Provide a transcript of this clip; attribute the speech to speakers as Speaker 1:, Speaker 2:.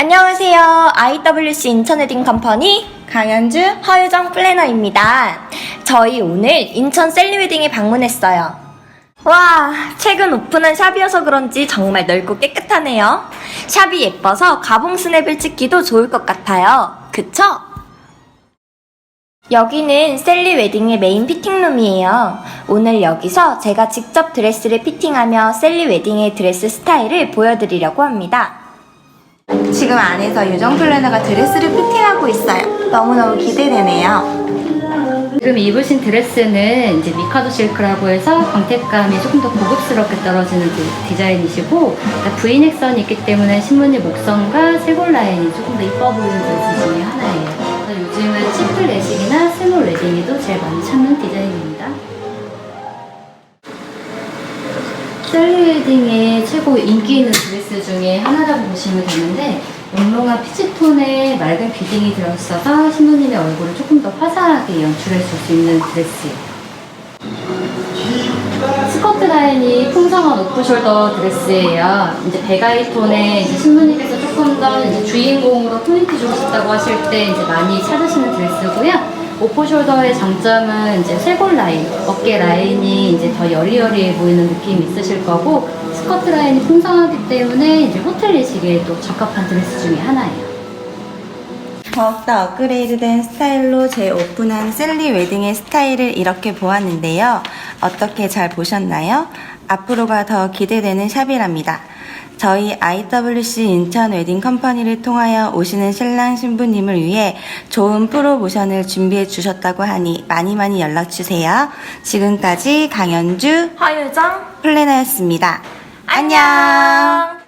Speaker 1: 안녕하세요. IWC 인천 웨딩 컴퍼니
Speaker 2: 강현주
Speaker 1: 허유정 플래너입니다. 저희 오늘 인천 셀리 웨딩에 방문했어요. 와, 최근 오픈한 샵이어서 그런지 정말 넓고 깨끗하네요. 샵이 예뻐서 가봉 스냅을 찍기도 좋을 것 같아요. 그쵸? 여기는 셀리 웨딩의 메인 피팅룸이에요. 오늘 여기서 제가 직접 드레스를 피팅하며 셀리 웨딩의 드레스 스타일을 보여드리려고 합니다.
Speaker 2: 지금 안에서 유정 플래너가 드레스를 피팅하고 있어요. 너무너무 기대되네요.
Speaker 3: 지금 입으신 드레스는 이제 미카도 실크라고 해서 광택감이 조금 더 고급스럽게 떨어지는 디- 디자인이시고 V넥선이 있기 때문에 신부님 목선과 쇄골 라인이 조금 더 이뻐 보이는 드레스 중에 하나예요. 그래서 요즘은 치플 레식이나 스몰 웨딩에도 제일 많이 찾는 셀리 웨딩의 최고 인기 있는 드레스 중에 하나라고 보시면 되는데 몽롱한 피치톤의 맑은 비딩이 들어있어서 신부님의 얼굴을 조금 더 화사하게 연출해 줄 수 있는 드레스예요. 스커트 라인이 풍성한 오프숄더 드레스예요. 이제 베가이 톤에 이제 신부님께서 조금 더 주인공으로 포인트 주고 싶다고 하실 때 이제 많이 찾으시는 드레스고요. 오프숄더의 장점은 이제 쇄골 라인, 어깨 라인이 이제 더 여리여리해 보이는 느낌이 있으실 거고 스커트 라인이 풍성하기 때문에 이제 호텔리식에도 적합한 드레스 중에 하나예요.
Speaker 2: 더욱더 업그레이드된 스타일로 재오픈한 셀리 웨딩의 스타일을 이렇게 보았는데요. 어떻게 잘 보셨나요? 앞으로가 더 기대되는 샵이랍니다. 저희 IWC 인천 웨딩 컴퍼니를 통하여 오시는 신랑 신부님을 위해 좋은 프로모션을 준비해 주셨다고 하니 많이 많이 연락 주세요. 지금까지 강현주
Speaker 1: 허유정,
Speaker 2: 플래너였습니다.
Speaker 1: 안녕!